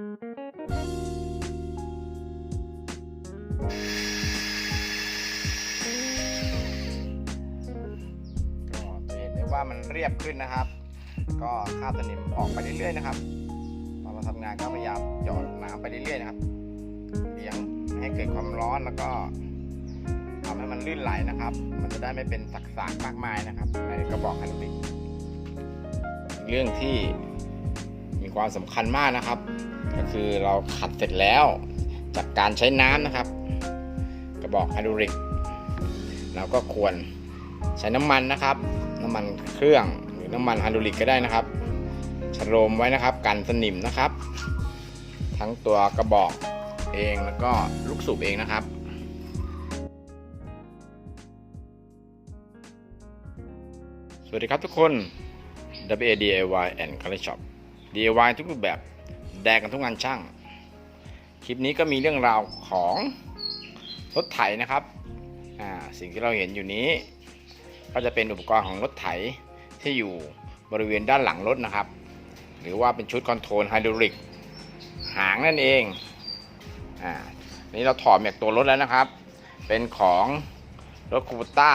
ก็จะเห็นได้ว่ามันเรียบขึ้นนะครับ ก็คราบสนิมออกไปเรื่อยๆนะครับตอนเราทำงานก็พยายามหยอดน้ำไปเรื่อยๆนะครับเลี้ยงให้เกิดความร้อนแล้วก็ทำให้มันลื่นไหลนะครับ มันจะได้ไม่เป็นสักสากมากมายนะครับ ในกระบอกไฮดรอลิกเรื่องที่มีความสำคัญมากนะครับ ก็คือเราขัดเสร็จแล้ว จากการใช้น้ำนะครับ กระบอกไฮดรอลิกเราก็ควรใช้น้ำมันนะครับ น้ำมันเครื่องหรือน้ำมันไฮดรอลิกก็ได้นะครับชโลมไว้นะครับกันสนิมนะครับ ทั้งตัวกระบอกเองแล้วก็ลูกสูบเองนะครับสวัสดีครับทุกคน WA DIY and Color Shop DIY ทุกรูปแบบ แดกกันทุกงานช่าง คลิปนี้ก็มีเรื่องราวของรถไถนะครับ สิ่งที่เราเห็นอยู่นี้ ก็จะเป็นอุปกรณ์ของรถไถที่อยู่บริเวณด้านหลังรถนะครับ หรือว่าเป็นชุดคอนโทรลไฮดรอลิก หางนั่นเองอ่านี่เราถอดจากตัวรถแล้วนะครับ เป็นของรถคูปต้า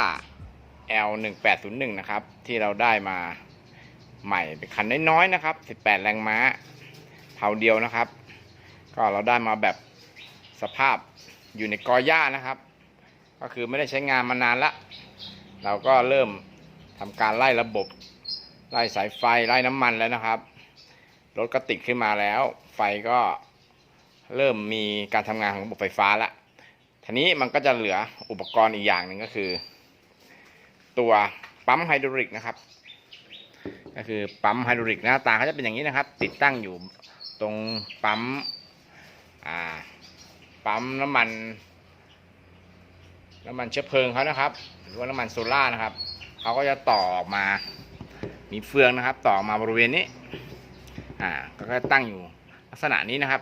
L1801 นะครับ ที่เราได้มาใหม่เป็นคันน้อยๆนะครับ 18 แรงม้า เผาเดียวนะครับ ก็เราได้มาแบบสภาพอยู่ในกอหญ้านะครับ ก็คือไม่ได้ใช้งานมานานละ เราก็เริ่มทำการไล่ระบบ ไล่สายไฟไล่น้ำมันแล้วนะครับ รถก็ติดขึ้นมาแล้ว ไฟก็เริ่มมีการทำงานของระบบไฟฟ้าละทีนี้มันก็จะเหลืออุปกรณ์อีกอย่างหนึ่งก็คือ ตัวปั๊มไฮดรอลิกนะครับ ก็คือปั๊มไฮดรอลิกหน้าตาเขาจะเป็นอย่างนี้นะครับ ติดตั้งอยู่ ตรงปั๊มอ่าปั๊มน้ำมันน้ำมันเชื้อเพลิงเขานะครับ หรือว่าน้ำมันโซล่านะครับเขาก็จะต่อออกมา มีเฟืองนะครับ ต่อมาบริเวณนี้อ่าก็จะตั้งอยู่ลักษณะนี้นะครับ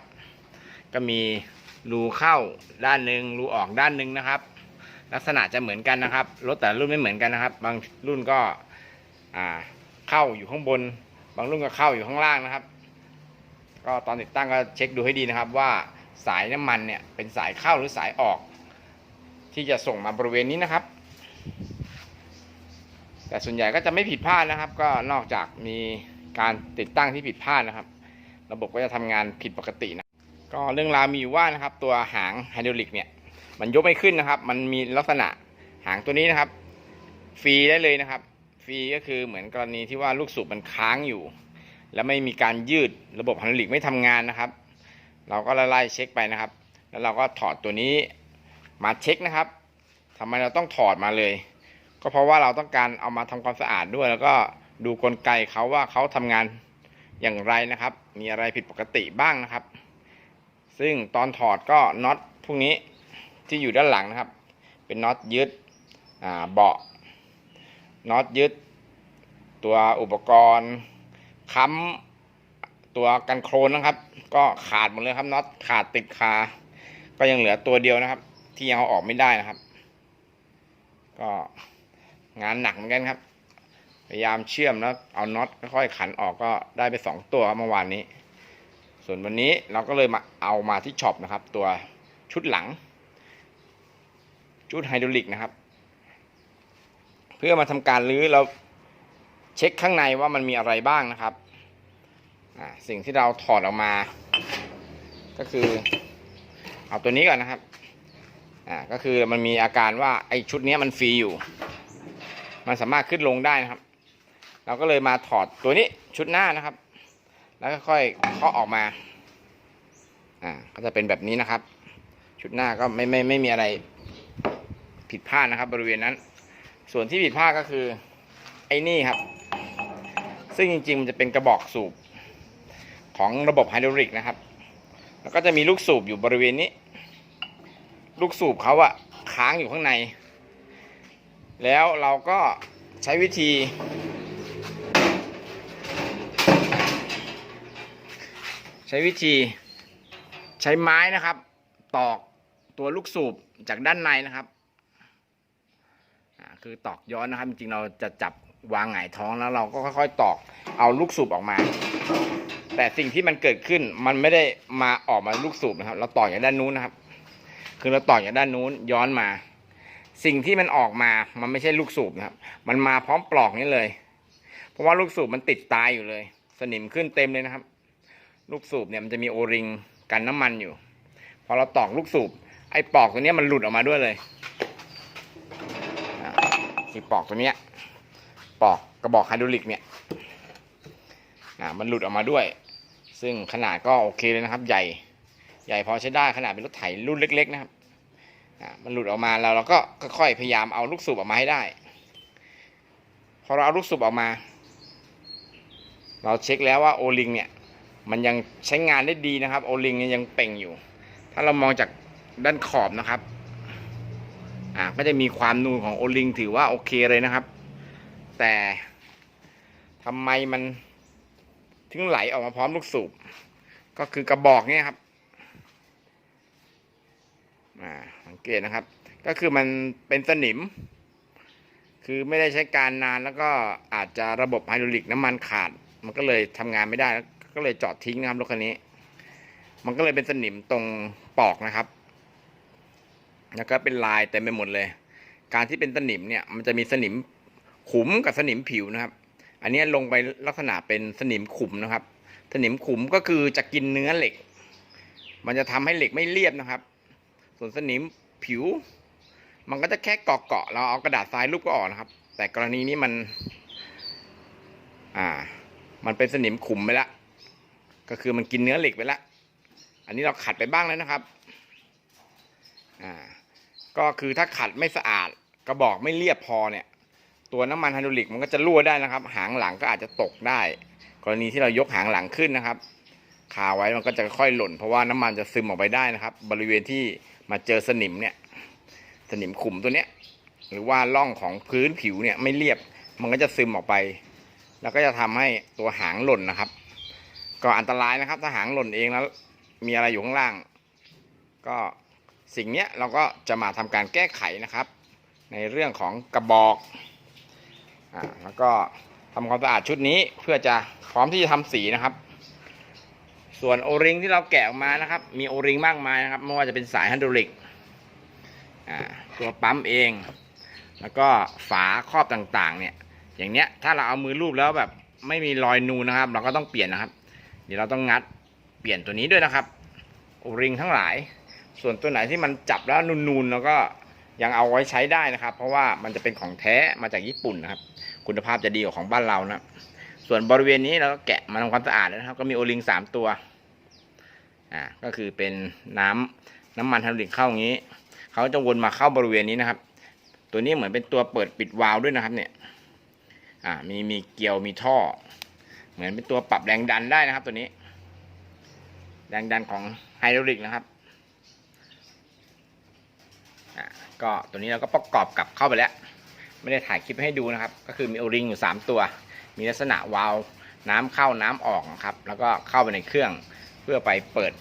ก็มีรูเข้าด้านหนึ่งรูออกด้านหนึ่งนะครับ ลักษณะจะเหมือนกันนะครับรถแต่รุ่นไม่เหมือนกันนะครับ บางรุ่นก็อ่าเข้าอยู่ข้างบน บางรุ่นก็เข้าอยู่ข้างล่างนะครับ ก็ตอนติดตั้งก็เช็คดูให้ดีนะครับว่าสายน้ำมันเนี่ยเป็นสายเข้าหรือสายออก ที่จะส่งมาบริเวณนี้นะครับ แต่ส่วนใหญ่ก็จะไม่ผิดพลาดนะครับ ก็นอกจากมีการติดตั้งที่ผิดพลาดนะครับ ระบบก็จะทำงานผิดปกตินะก็เรื่องราวมีอยู่ว่านะครับตัวหางไฮดรอลิกเนี่ยมันยกไม่ขึ้นนะครับ มันมีลักษณะหางตัวนี้นะครับ ฟรีได้เลยนะครับ ฟรีก็คือเหมือนกรณีที่ว่าลูกสูบมันค้างอยู่ แล้วไม่มีการยืดระบบฮดรอลิกไม่ทำงานนะครับ เราก็ไล่เช็คไปนะครับ แล้วเราก็ถอดตัวนี้มาเช็คนะครับทำไมเราต้องถอดมาเลย ก็เพราะว่าเราต้องการเอามาทำความสะอาดด้วย แล้วก็ดูกลไกเขาว่าเขาทำงานอย่างไรนะครับ มีอะไรผิดปกติบ้างนะครับ ซึ่งตอนถอดก็น็อตพวกนี้ที่อยู่ด้านหลังนะครับ เป็นน็อตยึดเบาะน็อตยึดตัวอุปกรณ์ ค้ำตัวกันโครนนะครับ ก็ขาดหมดเลยครับน็อตขาดติดคา ก็ยังเหลือตัวเดียวนะครับ ที่ยังเอาออกไม่ได้นะครับ ก็งานหนักเหมือนกันครับ พยายามเชื่อมแล้วเอาน็อตค่อยๆขันออกก็ได้ไปสองตัวครับเมื่อวานนี้ ส่วนวันนี้เราก็เลยมาเอามาที่ช็อปนะครับ ตัวชุดหลัง ชุดไฮดรอลิกนะครับ เพื่อมาทำการรื้อเราเช็คข้างในว่ามันมีอะไรบ้างนะครับ สิ่งที่เราถอดออกมา ก็คือ เอาตัวนี้ก่อนนะครับอ่าก็คือมันมีอาการว่าไอ้ชุดนี้มันฟรีอยู่ มันสามารถขึ้นลงได้นะครับ เราก็เลยมาถอดตัวนี้ชุดหน้านะครับ แล้วก็ค่อยเคาะออกมาอ่าก็จะเป็นแบบนี้นะครับ ชุดหน้าก็ไม่ไม่ไม่มีอะไรผิดพลาดนะครับ บริเวณนั้น ส่วนที่ผิดพลาดก็คือไอ้นี่ครับ ซึ่งจริงๆมันจะเป็นกระบอกสูบ ของระบบไฮดรอลิกนะครับ แล้วก็จะมีลูกสูบอยู่บริเวณนี้ ลูกสูบเขาอะค้างอยู่ข้างใน แล้วเราก็ใช้วิธี ใช้วิธีใช้ไม้นะครับ ตอกตัวลูกสูบจากด้านในนะครับคือตอกย้อนนะครับ จริงๆเราจะจับวางหงายท้องแล้วเราก็ค่อย ๆ ตอกเอาลูกสูบออกมา แต่สิ่งที่มันเกิดขึ้นมันไม่ได้มาออกมาลูกสูบนะครับ เราต่อจากด้านนู้นนะครับ คือเราต่อจากด้านนู้นย้อนมา สิ่งที่มันออกมามันไม่ใช่ลูกสูบนะครับ มันมาพร้อมปลอกนี้เลย เพราะว่าลูกสูบมันติดตายอยู่เลย สนิมขึ้นเต็มเลยนะครับ ลูกสูบเนี่ยมันจะมีโอริงกันน้ำมันอยู่ พอเราตอกลูกสูบไอ้ปลอกตัวนี้มันหลุดออกมาด้วยเลยอะที่ปลอกตัวเนี้ยปลอกกระบอกไฮดรอลิกเนี่ยอ่ามันหลุดออกมาด้วย ซึ่งขนาดก็โอเคเลยนะครับ ใหญ่ใหญ่พอใช้ได้ขนาดเป็นรถไถรุ่นเล็ก ๆ นะครับมันหลุดออกมาแล้วเราก็ค่อยๆพยายามเอาลูกสูบออกมาให้ได้ พอเราเอาลูกสูบออกมา เราเช็คแล้วว่าโอลิงเนี่ยมันยังใช้งานได้ดีนะครับ โอลิงยังเป่งอยู่ ถ้าเรามองจากด้านขอบนะครับอ่าก็จะมีความนูนของโอลิงถือว่าโอเคเลยนะครับ แต่ทำไมมัน ถึงไหลออกมาพร้อมลูกสูบ ก็คือกระบอกเนี่ยครับอ่าสังเกตนะครับ ก็คือมันเป็นสนิม คือไม่ได้ใช้การนานแล้วก็อาจจะระบบไฮดรอลิกน้ำมันขาด มันก็เลยทำงานไม่ได้ ก็เลยจอดทิ้งนะครับรถคันนี้ มันก็เลยเป็นสนิมตรงปอกนะครับ แล้วก็เป็นลายเต็มไปหมดเลย การที่เป็นสนิมเนี่ย มันจะมีสนิมขุมกับสนิมผิวนะครับ อันนี้ลงไปลักษณะเป็นสนิมขุมนะครับ สนิมขุมก็คือจะกินเนื้อเหล็ก มันจะทำให้เหล็กไม่เรียบนะครับ ส่วนสนิมผิว มันก็จะแค่เกาะเกาะเราเอากระดาษทรายรูปก็ออกนะครับ แต่กรณีนี้มัน อ่า มันเป็นสนิมขุมไปแล้วก็คือมันกินเนื้อเหล็กไปแล้วอันนี้เราขัดไปบ้างแล้วนะครับ อ่า ก็คือถ้าขัดไม่สะอาดกระบอกไม่เรียบพอเนี่ย ตัวน้ำมันไฮดรอลิกมันก็จะรั่วได้นะครับ หางหลังก็อาจจะตกได้ กรณีที่เรายกหางหลังขึ้นนะครับคาไว้มันก็จะค่อยหล่น เพราะว่าน้ำมันจะซึมออกไปได้นะครับ บริเวณที่มาเจอสนิมเนี่ย สนิมขุมตัวเนี้ย หรือว่าร่องของพื้นผิวเนี่ยไม่เรียบ มันก็จะซึมออกไป แล้วก็จะทำให้ตัวหางหล่นนะครับ ก็อันตรายนะครับ ถ้าหางหล่นเองแล้ว มีอะไรอยู่ข้างล่าง ก็สิ่งเนี้ยเราก็จะมาทำการแก้ไขนะครับ ในเรื่องของกระบอก อ่าแล้วก็ทำความสะอาดชุดนี้เพื่อจะพร้อมที่จะทำสีนะครับ ส่วนโอริงที่เราแกะออกมานะครับ มีโอริงมากมายนะครับไม่ว่าจะเป็นสายไฮดรอลิกตัวปั๊มเอง แล้วก็ฝาครอบต่างๆ เนี่ย อย่างเนี้ยถ้าเราเอามือลูบแล้วแบบไม่มีรอยนูนนะครับ เราก็ต้องเปลี่ยนนะครับ เดี๋ยวเราต้องงัดเปลี่ยนตัวนี้ด้วยนะครับโอริงทั้งหลาย ส่วนตัวไหนที่มันจับแล้วนูนๆเราก็ ยังเอาไว้ใช้ได้นะครับ เพราะว่ามันจะเป็นของแท้มาจากญี่ปุ่นนะครับ คุณภาพจะดีกว่าของบ้านเรานะส่วนบริเวณนี้เราก็แกะมาทำความสะอาดแล้วนะครับ ก็มีโอริงสามตัวอ่าก็คือเป็นน้ำน้ำมันไฮดรอลิกเข้าอย่างนี้เขาจะวนมาเข้าบริเวณนี้นะครับ ตัวนี้เหมือนเป็นตัวเปิดปิดวาล์วด้วยนะครับ เนี่ยอ่ามีมีเกลียวมีท่อ เหมือนเป็นตัวปรับแรงดันได้นะครับ ตัวนี้ แรงดันของไฮดรอลิกนะครับ อ่าก็ตัวนี้เราก็ประกอบกลับเข้าไปแล้ว ไม่ได้ถ่ายคลิปให้ดูนะครับ ก็คือมีโอริงอยู่ 3 ตัว มีลักษณะวาล์วน้ำเข้าน้ำออกนะครับ แล้วก็เข้าไปในเครื่องเพื่อไปเปิด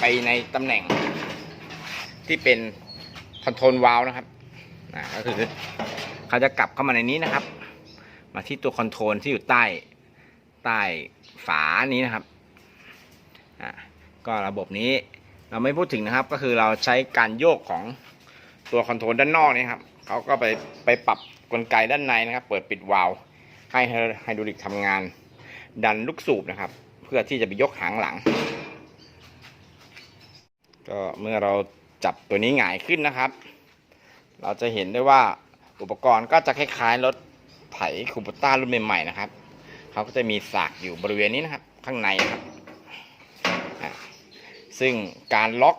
ไปในตำแหน่ง ที่เป็นคอนโทรลวาล์วนะครับก็คือเขาจะกลับเข้ามาในนี้นะครับ มาที่ตัวคอนโทรลที่อยู่ใต้ใต้ฝานี้นะครับอ่าก็ระบบนี้เราไม่พูดถึงนะครับก็คือเราใช้การโยกของ ตัวคอนโทรลด้านนอกนี่ครับเขาก็ไปไปปรับกลไกด้านในนะครับ เปิดปิดวาล์วให้ไฮดรอลิกทำงาน ดันลูกสูบนะครับ เพื่อที่จะไปยกหางหลัง ก็เมื่อเราจับตัวนี้หงายขึ้นนะครับ เราจะเห็นได้ว่าอุปกรณ์ก็จะคล้ายๆรถไถคูปต้ารุ่นใหม่ๆนะครับเขาก็จะมีสากอยู่บริเวณนี้นะครับ ข้างในนะครับซึ่งการล็อก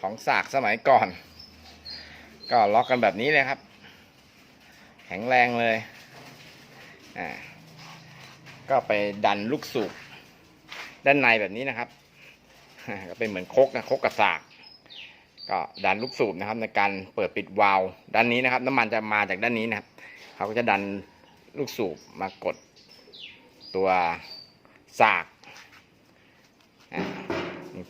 ของสากสมัยก่อน ก็ล็อกกันแบบนี้เลยครับ แข็งแรงเลยอ่าก็ไปดันลูกสูบด้านในแบบนี้นะครับก็เป็นเหมือนโคกนะโคกกระสากก็ดันลูกสูบนะครับ ในการเปิดปิดวาล์วด้านนี้นะครับ น้ำมันจะมาจากด้านนี้นะครับ เขาก็จะดันลูกสูบมากดตัวสาก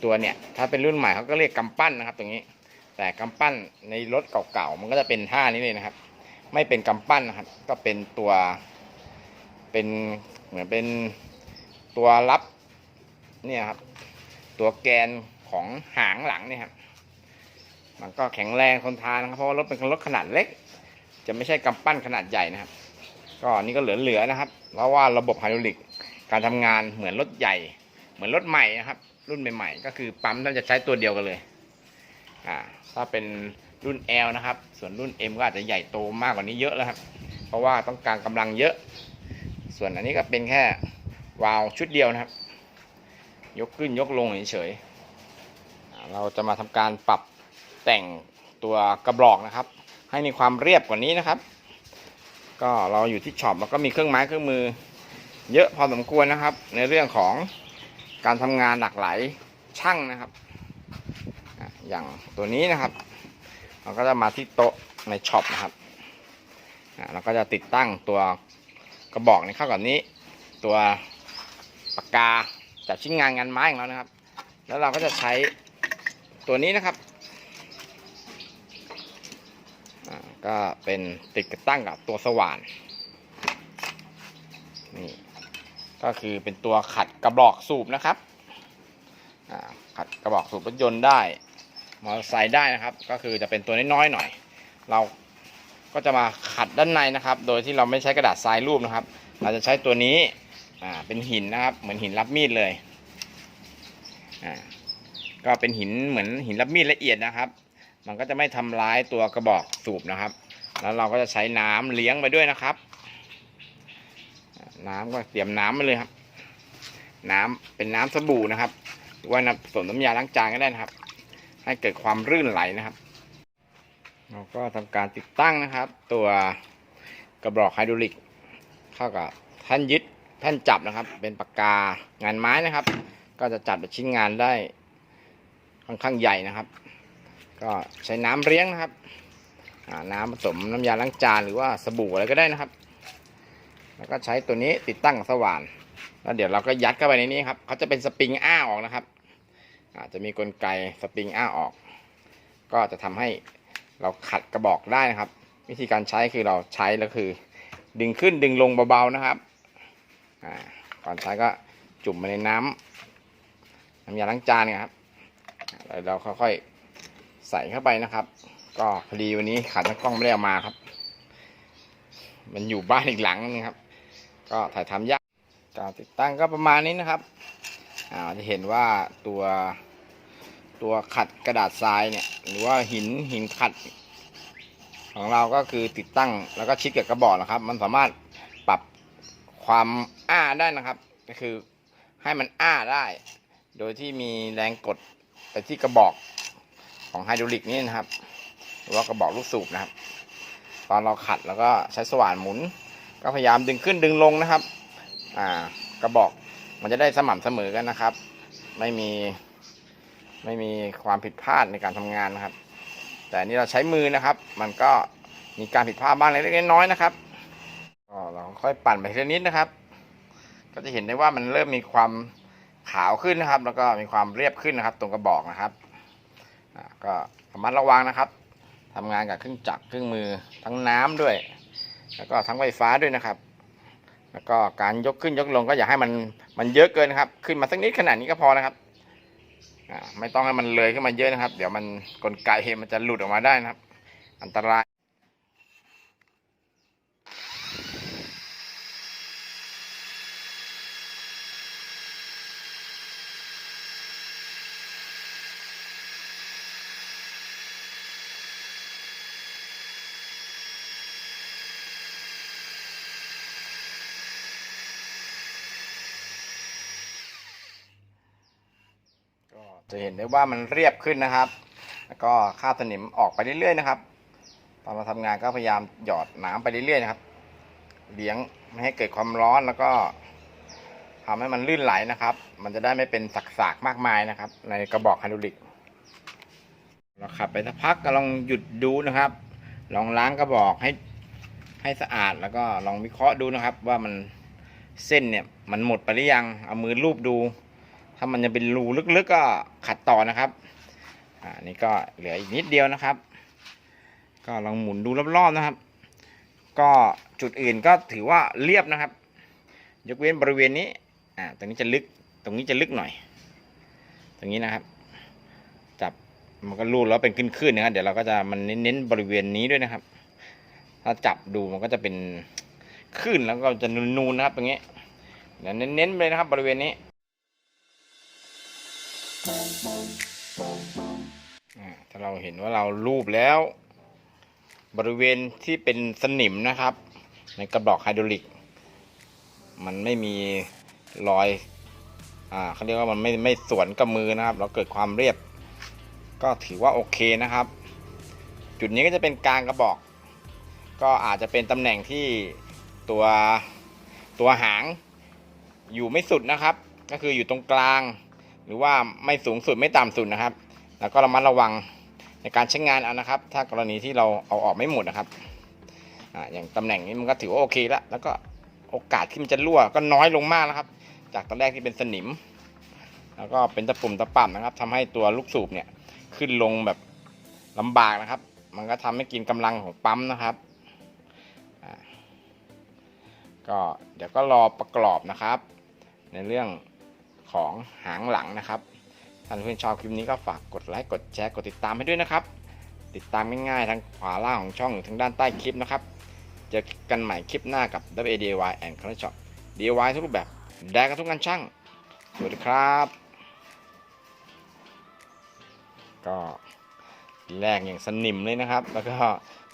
ตัวเนี่ย ถ้าเป็นรุ่นใหม่เขาก็เรียกกำปั้นนะครับ ตรงนี้ แต่กำปั้นในรถเก่าๆมันก็จะเป็นท่านี้เลยนะครับ ไม่เป็นกำปั้นนะครับ ก็เป็นตัว เป็นเหมือนเป็นตัวรับเนี่ยครับ ตัวแกนของหางหลังเนี่ยครับมันก็แข็งแรงทนทานนะครับเพราะว่ารถเป็นรถขนาดเล็ก จะไม่ใช่กำปั้นขนาดใหญ่นะครับ ก็อันนี่ก็เหลือๆนะครับ เพราะว่าระบบไฮดรอลิกการทำงานเหมือนรถใหญ่ เหมือนรถใหม่นะครับ รุ่นใหม่ๆ ก็คือปั๊มท่านจะใช้ตัวเดียวกันเลย อ่าถ้าเป็นรุ่น L นะครับ ส่วนรุ่น M ก็อาจจะใหญ่โตมากกว่านี้เยอะแล้วครับ เพราะว่าต้องการกำลังเยอะ ส่วนอันนี้ก็เป็นแค่วาล์วชุดเดียวนะครับ ยกขึ้นยกลงเฉยๆเราจะมาทำการปรับแต่งตัวกระบอกนะครับ ให้มีความเรียบกว่านี้นะครับ ก็เราอยู่ที่ช็อปเราก็มีเครื่องไม้เครื่องมือ เยอะพอสมควรนะครับ ในเรื่องของการทำงานหลากหลายช่างนะครับ อย่างตัวนี้นะครับ เราก็จะมาที่โต๊ะในช็อปนะครับเราก็จะติดตั้งตัวกระบอกนี้เข้ากับนี้ ตัวปากกาจับชิ้นงานงานไม้ของเรานะครับ แล้วเราก็จะใช้ตัวนี้นะครับก็เป็นติดตั้งกับตัวสว่านนี่ก็คือเป็นตัวขัดกระบอกสูบนะครับขัดกระบอกสูบรถยนต์ได้ มอเตอร์ไซค์ได้นะครับ ก็คือจะเป็นตัวน้อยๆหน่อย เราก็จะมาขัดด้านในนะครับ โดยที่เราไม่ใช้กระดาษทรายรูปนะครับ เราจะใช้ตัวนี้อ่าเป็นหินนะครับ เหมือนหินรับมีดเลยอ่าก็เป็นหินเหมือนหินรับมีดละเอียดนะครับ มันก็จะไม่ทำร้ายตัวกระบอกสูบนะครับ แล้วเราก็จะใช้น้ำเลี้ยงไปด้วยนะครับ น้ำก็เตรียมน้ำมาเลยครับ น้ำเป็นน้ำสบู่นะครับ หรือว่าน้ำผสมน้ำยาล้างจานก็ได้นะครับ ให้เกิดความรื่นไหลนะครับเราก็ทำการติดตั้งนะครับ ตัวกระบอกไฮดรอลิกเข้ากับแท่านยึดแท่านจับนะครับ เป็นปากกางานไม้นะครับ ก็จะจัดเป็นชิ้นงานได้ค่อนข้างใหญ่นะครับ ก็ใช้น้ำเลี้ยงนะครับน้ำผสมน้ำยาล้างจานหรือว่าสบู่อะไรก็ได้นะครับ แล้วก็ใช้ตัวนี้ติดตั้งสว่านแล้วเดี๋ยวเราก็ยัดเข้าไปในนี้ครับเขาจะเป็นสปริงอ้าออกนะครับ อาจจะมีกลไกสปริงอ้าออก ก็จะทำให้เราขัดกระบอกได้นะครับ วิธีการใช้คือเราใช้แล้วคือ ดึงขึ้นดึงลงเบาๆนะครับก่อนใช้ก็จุ่มไปในน้ำน้ำยาล้างจานนี่ยครับแล้วเราค่อยๆใส่เข้าไปนะครับ ก็พอดีวันนี้ขาตั้งกล้องไม่ได้เอามาครับ มันอยู่บ้านอีกหลังนึงครับ ก็ถ่ายทำยากการติดตั้งก็ประมาณนี้นะครับ อ่าจะเห็นว่าตัวตัวขัดกระดาษทรายเนี่ยหรือว่าหินหินขัด ของเราก็คือติดตั้งแล้วก็ชิดกับกระบอกนะครับ มันสามารถปรับความอ้าได้นะครับ ก็คือให้มันอ้าได้ โดยที่มีแรงกดไปที่กระบอกของไฮดรอลิกนี่นะครับ หรือว่ากระบอกลูกสูบนะครับ ตอนเราขัดแล้วก็ใช้สว่านหมุน ก็พยายามดึงขึ้นดึงลงนะครับ อ่ากระบอก มันจะได้สม่ำเสมอกันนะครับ ไม่มีไม่มีความผิดพลาดในการทำงานนะครับ แต่นี่เราใช้มือนะครับ มันก็มีการผิดพลาดบ้างเล็กน้อยนะครับก็เราค่อยปั่นไปทีละนิดนะครับ ก็จะเห็นได้ว่ามันเริ่มมีความขาวขึ้นนะครับ แล้วก็มีความเรียบขึ้นนะครับ ตรงกระบอกนะครับก็ระมัดระวังนะครับทำงานกับเครื่องจักรเครื่องมือทั้งน้ำด้วย แล้วก็ทั้งไฟฟ้าด้วยนะครับ แล้วก็การยกขึ้นยกลงก็อย่าให้มัน มันเยอะเกินครับ ขึ้นมาสักนิดขนาดนี้ก็พอนะครับไม่ต้องให้มันเลยขึ้นมาเยอะนะครับ เดี๋ยวมันกลไกมันจะหลุดออกมาได้นะครับ อันตราย จะเห็นได้ว่ามันเรียบขึ้นนะครับ แล้วก็คราสนิมออกไปเรื่อยๆนะครับ ตอนมาทำงานก็พยายามหยอดน้ำไปเรื่อยๆนะครับ เลี้ยงไม่ให้เกิดความร้อนแล้วก็ทำให้มันลื่นไหลนะครับ มันจะได้ไม่เป็นสักๆมากมายนะครับ ในกระบอกไฮดรอลิกเราขับไปสักพักก็ลองหยุดดูนะครับ ลองล้างกระบอกให้ให้สะอาดแล้วก็ลองวิเคราะห์ดูนะครับ ว่ามันเส้นเนี่ยมันหมดไปหรือยังเอามือลูบดู ถ้ามันยังเป็นรูลึกๆก็ขัดต่อนะครับอ่านี่ก็เหลืออีกนิดเดียวนะครับ ก็ลองหมุนดูรอบๆนะครับ ก็จุดอื่นก็ถือว่าเรียบนะครับ ยกเว้นบริเวณนี้อ่าตรงนี้จะลึกตรงนี้จะลึกหน่อยอย่างนี้นะครับ จับมันก็รูดแล้วเป็นขึ้นๆนะครับเดี๋ยวเราก็จะมันเน้นๆบริเวณนี้ด้วยนะครับ ถ้าจับดูมันก็จะเป็นคลื่นแล้วก็จะนูนๆนะครับ ตรงนี้เดี๋ยวเน้นๆเลยนะครับ บริเวณนี้ ถ้าเราเห็นว่าเรารูปแล้ว บริเวณที่เป็นสนิมนะครับ ในกระบอกไฮดรอลิก มันไม่มีรอยอ่าเขาเรียกว่ามันไม่ไม่สวนกับมือนะครับ เราเกิดความเรียบ ก็ถือว่าโอเคนะครับ จุดนี้ก็จะเป็นกลางกระบอก ก็อาจจะเป็นตำแหน่งที่ตัวตัวหางอยู่ไม่สุดนะครับ ก็คืออยู่ตรงกลาง หรือว่าไม่สูงสุดไม่ต่ำสุดนะครับ แล้วก็ระมัดระวังในการใช้งานเอานะครับ ถ้ากรณีที่เราเอาออกไม่หมดนะครับออย่างตำแหน่งนี้มันก็ถือว่าโอเคแล้วแล้วก็โอกาสที่มันจะรั่วก็น้อยลงมากนะครับ จากตอนแรกที่เป็นสนิม แล้วก็เป็นตะปุ่มตะป่ำนะครับทำให้ตัวลูกสูบเนี่ยขึ้นลงแบบลำบากนะครับ มันก็ทำให้กินกำลังของปั๊มนะครับก็เดี๋ยวก็รอประกอบนะครับ ในเรื่อง ของหางหลังนะครับท่านเพื่อนชอบคลิปนี้ก็ฝากกดไลค์กดแชร์กดติดตามให้ด้วยนะครับ ติดตามง่ายๆทางขวาล่างของช่องหรือทางด้านใต้คลิปนะครับเจอกันใหม่คลิปหน้ากับ WADY and Color Shop DIY ทุกรูปแบบได้กันทุกงานช่างสวัสดีครับ ก็แรกอย่างสนิมเลยนะครับ แล้วก็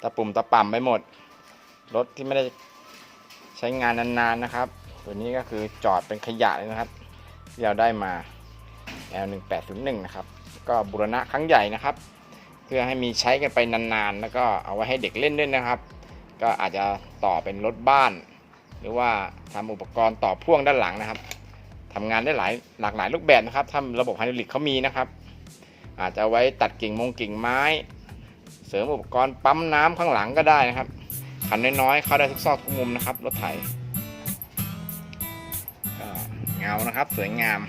ตะปุ่มตะป่ำไปหมด รถที่ไม่ได้ใช้งานนานๆนะครับ ตัวนี้ก็คือจอดเป็นขยะเลยนะครับ ที่เราได้มา L1801 นะครับ ก็บุรณะครั้งใหญ่นะครับ เพื่อให้มีใช้กันไปนานๆ แล้วก็เอาไว้ให้เด็กเล่นด้วยนะครับ ก็อาจจะต่อเป็นรถบ้าน หรือว่าทำอุปกรณ์ต่อพ่วงด้านหลังนะครับทำงานได้หลายหลากหลายรูปแบบนะครับทำระบบไฮดรอลิกเขามีนะครับ อาจจะไว้ตัดกิ่งมงกิ่งไม้ เสริมอุปกรณ์ปั๊มน้ำข้างหลังก็ได้นะครับคันน้อยๆเข้าได้ทุกซอกทุกมุมนะครับรถไถ เงานะครับ สวยงาม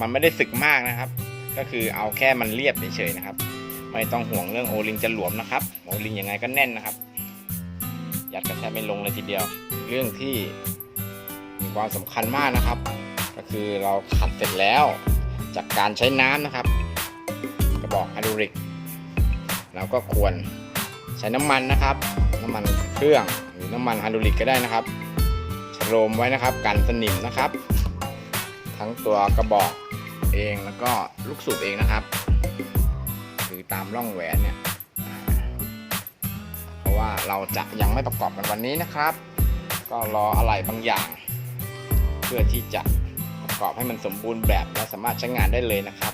มันไม่ได้สึกมากนะครับ ก็คือเอาแค่มันเรียบเฉยๆนะครับ ไม่ต้องห่วงเรื่องโอลิงจะหลวมนะครับโอลิงยังไงก็แน่นนะครับยัดกันแทบไม่ลงเลยทีเดียว เรื่องที่มีความสำคัญมากนะครับ ก็คือเราขัดเสร็จแล้วจากการใช้น้ำนะครับ กระบอกไฮดรลิกเราก็ควรใช้น้ำมันนะครับ น้ำมันเครื่องหรือน้ำมันไฮดรลิกก็ได้นะครับ ชโลมไว้นะครับ กันสนิมนะครับ ทั้งตัวกระบอกเองแล้วก็ลูกสูบเองนะครับ คือตามร่องแหวนเนี่ยเพราะว่าเราจะยังไม่ประกอบกันวันนี้นะครับ ก็รออะไรบางอย่าง เพื่อที่จะประกอบให้มันสมบูรณ์แบบและสามารถใช้งานได้เลยนะครับ